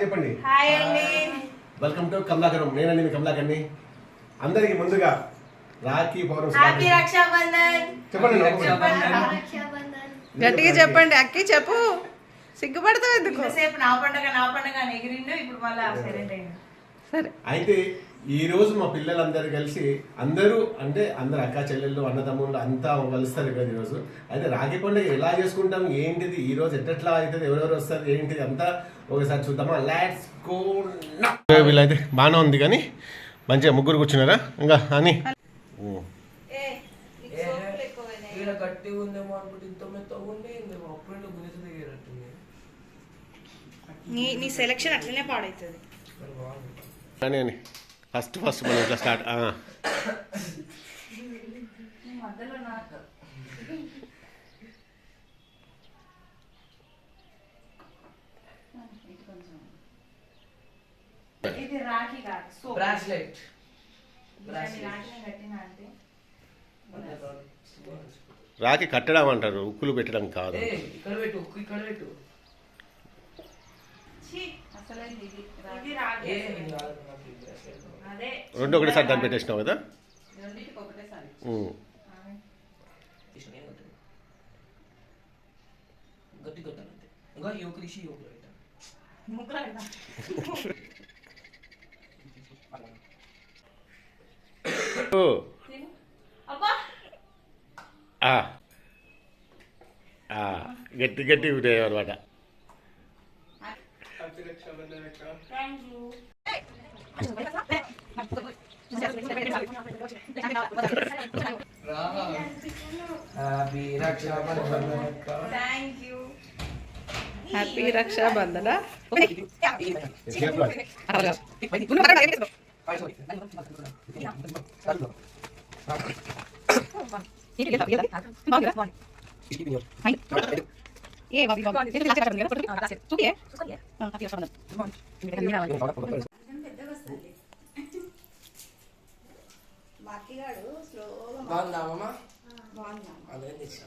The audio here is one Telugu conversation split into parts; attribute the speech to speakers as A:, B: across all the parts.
A: చెప్పండి.
B: హాయ్ అండి.
A: Welcome to Kamalakaram. నేనండి మీ కమలాకర్ని అందరికి ముందుగా రాఖీ పౌర్ణమి
B: హ్యాపీ
A: శుభాకాంక్షలు.
B: రక్షాబంధన్.
A: చెప్పండి
C: గట్టిగా చెప్పండి. అక్కి చెప్పు. సిగ్గుపడతావు ఎందుకు?
B: ఇంతసేపు నా పండగ నా పండగ అని ఎగిరిండు ఇప్పుడు మళ్ళీ
C: సరే.
A: అయితే ఈ రోజు మా పిల్లలందరూ కలిసి అందరూ అంటే అందరు అక్క చెల్లెళ్ళు అన్నదమ్ముళ్ళు అంతా కలుస్తారు కదా ఈరోజు. అయితే రాఖీ పండుగ ఎలా చేసుకుంటాం? ఏంటిది? ఈ రోజు ఎట్లా అవుతుంది? ఎవరెవరు వస్తారు? ఏంటిది? అంతా ఒకసారి చూద్దామా? లాట్స్ గో వీళ్ళైతే బాగానే ఉంది కానీ మంచిగా ముగ్గురు కూర్చున్నారా? ఇంకా అని
D: ఉందేమో అనుకుంటే ఇంత అప్పుడే దిగేటట్టుంది
B: నీ నీ సెలెక్షన్ అట్లనే పాడవుతుంది
A: కానీ అని ఫస్ట్ ఫస్ట్ మనం ఇట్లా స్టార్ట్?
B: ఇది రాఖీ కాదు సో
D: బ్రాస్లెట్
A: రాఖీ కట్టడం అంటారు ఉక్కులు పెట్టడం కాదు.
D: ఏ ఇక్కడ పెట్టు ఉక్కు ఇక్కడ పెట్టు.
B: ఛీ, అసలైంది ఇది? ఇది రాఖీ
A: రెండు ఒకటేసారి దాన్ని పెట్టేసినావు కదా?
C: రెండింటికి ఒకటేసారి
A: ఉమ్.
D: తీసిన ఏం కట్టదు. గట్టి కట్టాలంతే ఇంకా యోకు తీసి యోకులో పెట్టాలి
B: ముగ్గురు కదా.
A: ఓ,
B: అబ్బా!
A: ఆ. ఆ, గట్టి గట్టి ఉంటాయి అనమాట
B: thank you
D: happy Rakshabandhan
B: thank you
C: happy Rakshabandhan.
D: బాగుందా అమ్మమ్మ అదే తెచ్చా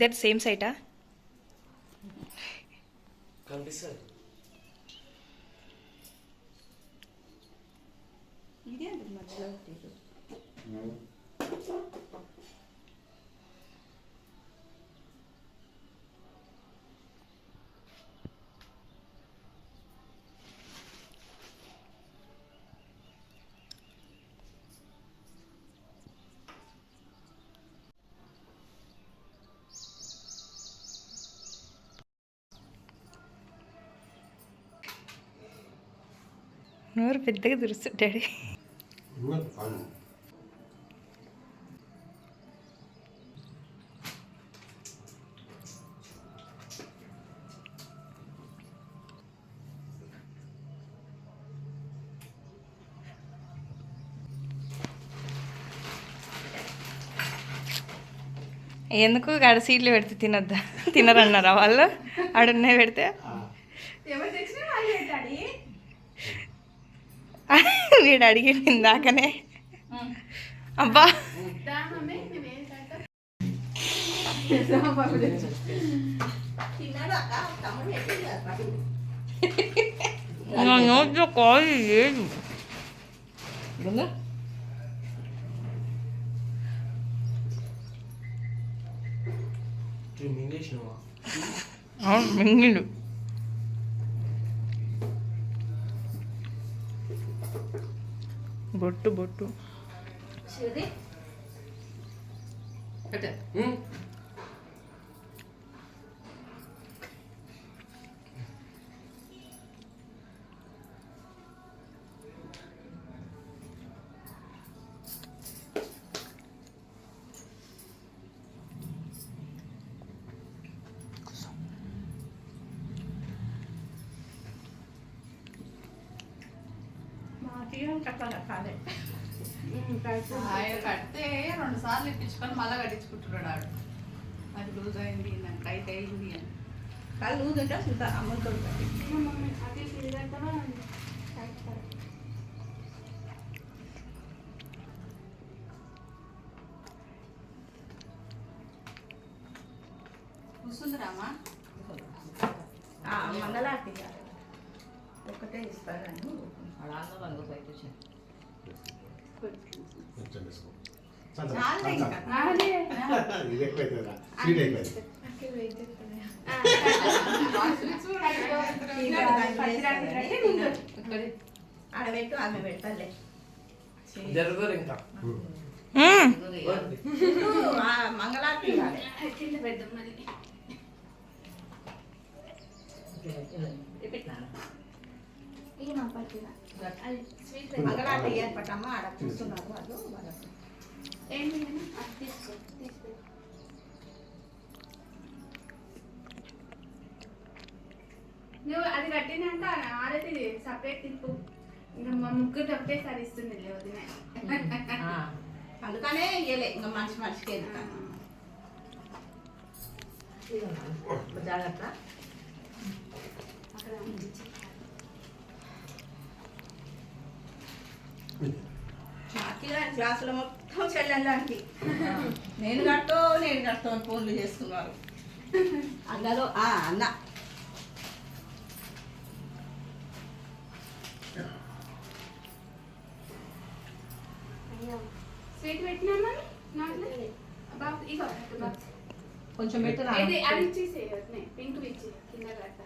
E: that same site,
B: huh? Come this
D: side.
E: You didn't? No.
B: నోరు పెద్దగా దురుస్తుంటాడు. ఎందుకు ఆడ సీట్లు పెడితే తినొద్దా? తినరన్నారా వాళ్ళు? ఆడున్నాయి పెడితే? వీడు అడిగిండు ఇందాకనే అబ్బా. నా నోట్లో కాలు లేదు. అవును మింగిండు. బొట్టు బొట్టు
E: తీయం కట్టాలి కాలే
C: కడితే రెండు సార్లు ఇప్పించుకొని మళ్ళీ కట్టించుకుంటున్నాడు ఆడు అది లూజ్ అయింది నాకు టైట్ అయింది అని.
E: కాలు లూజ్ ఉంటే సుతా అమ్ముతో
C: కూర్చుందిరామా
E: మంగళారతి ఒకటే ఇస్తారని. ఆడబెట్టు ఆమె పెడతాలే
D: ఇంకా.
B: మ్మ్
E: మంగళారతి ఏర్పడమ్మ ఆడ చూస్తున్నారు వాళ్ళు వాళ్ళకు
F: నువ్వు అది కట్టినాక ఆరతి సపరేట్ తిప్పు. ఇంకా మా ముగ్గురు ఒకటేసారి ఇస్తుంది వదిన.
E: అందుకనే ఇయ్యలే ఇంకా మనిషి మనిషికి ఎందుకని క్లాసులో మొత్తం చెల్లెళ్ళంటి నేను కట్టో నేను కట్టో అని ఫోన్లు చేస్తున్నారు. అన్నలో? ఆ, అన్న.
F: స్వీట్ పెట్టినా
E: కొంచెం
F: అది ఇచ్చేసే పింక్ ఇచ్చి కింద కట్ట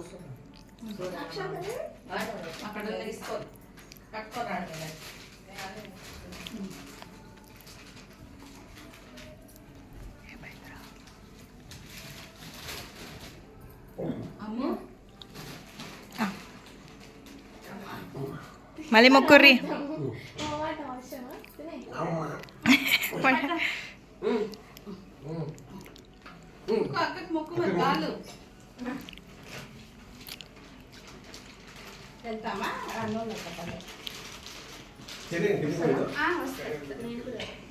A: ఓకే.
C: అక్కడ తీసుకో. కట్టుకోరాడు
E: అమ్ము.
B: మళ్ళీ మొక్కుర్రి.
C: మొక్కు మరి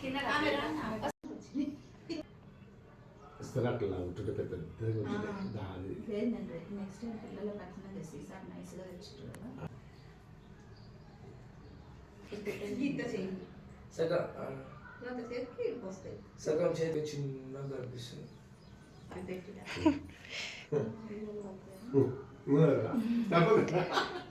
F: కింద కట్ట.
A: ఇస్తారా అట్లా ఉంటుంటే పెద్ద. దాని
E: లేదండి నెక్స్ట్ టైం పిల్లలు కట్టిన తెసి సార్ నైస్గా చేయండి
D: సగం చేతి చిన్నగా కనిపిస్తుంది
E: అది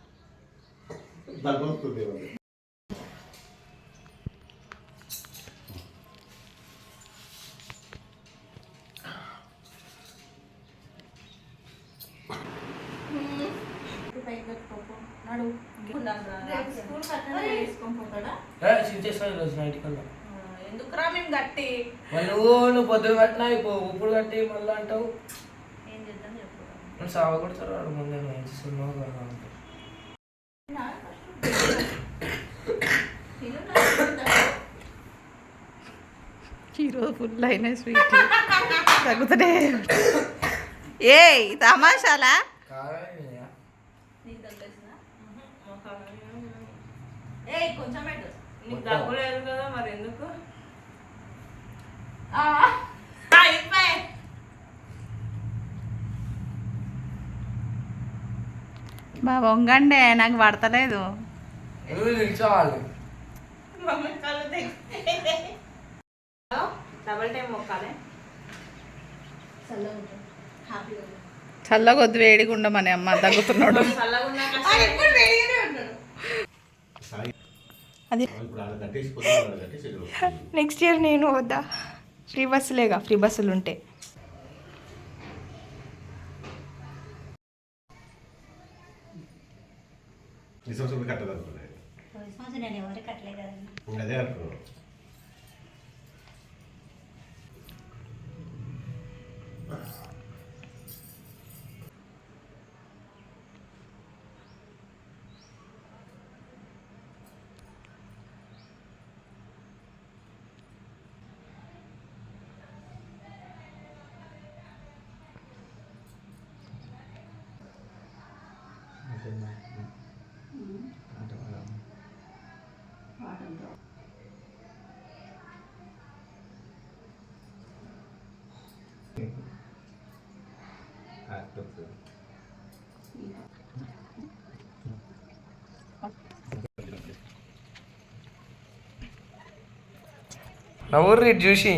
E: ఎందుకురా మేము గట్టి?
D: మళ్ళీ నువ్వు నువ్వు పొద్దున కట్టినా ఇప్పుడు ఇప్పుడు కట్టి మళ్ళీ అంటావు.
E: ఏం చేద్దాం చెప్పు.
D: నువ్వు సావ కొడతారు వాడు ముందే నువ్వు ఏం చేస్తున్నావు కదా అంటావు.
C: ఈరోజు ఫుల్ అయిన స్వీట్ తగ్గుతనే ఏ తమాషాలా?
D: కారం ఏమియా?
E: నీకు తగ్గేసిందా ఏ కొంచెం పెట్టు.
C: నీకు తగ్గలేదు కదా మరి ఎందుకు? బా వంగండే నాకు పడతలేదు.
B: డబల్ టైం మొక్కాలి
E: చల్లగా ఉంటుంది హ్యాపీగా ఉంటుంది
C: చల్లగా వద్దు వేడిగా ఉండమని అమ్మ తగ్గుతున్నాడు.
B: అది. నెక్స్ట్ ఇయర్ నేను వద్దా. ఫ్రీ బస్సులేగా ఫ్రీ బస్సులు ఉంటే.
A: ఈ
D: నవ్వుర్రి చూసి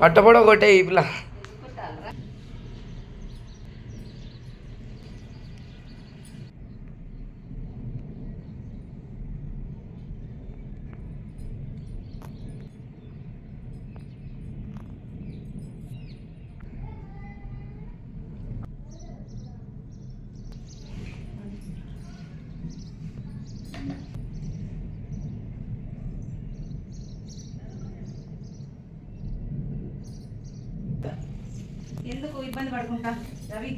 D: పట్టపడ ఒకటే ఈ పిల్ల.
G: ఎందుకు ఇబ్బంది పడుకుంటా? రవి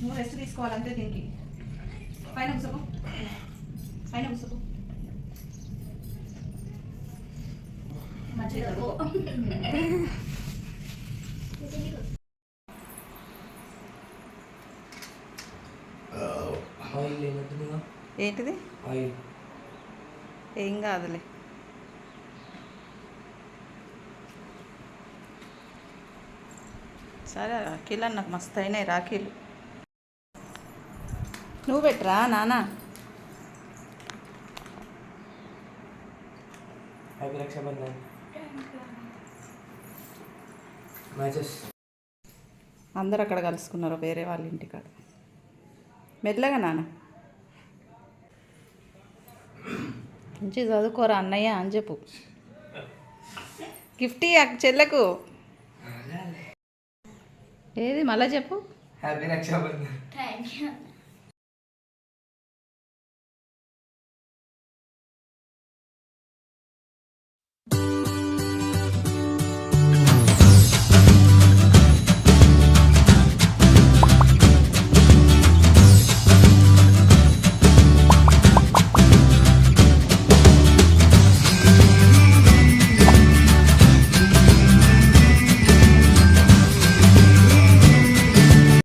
G: నువ్వు రెస్ట్ తీసుకోవాలంతే దీనికి. పైన కూసపు పైన కూసపు
C: ఏంటిది ఏం కాదులే. సరే రాఖీలు నాకు మస్తు అయినాయి రాఖీలు నువ్వు పెట్టరా నానా?
D: హ్యాపీ రక్షాబంధన్ మ్యాచెస్
C: అందరు అక్కడ కలుసుకున్నారు? వేరే వాళ్ళ ఇంటికాడ మెల్లగా నాన్న మంచి చదువుకోరా అన్నయ్య అని చెప్పు. గిఫ్ట్ చెల్లెకు. ఏది? మళ్ళా చెప్పు.
D: హ్యాపీ రక్షాబంధన్.
H: Thank you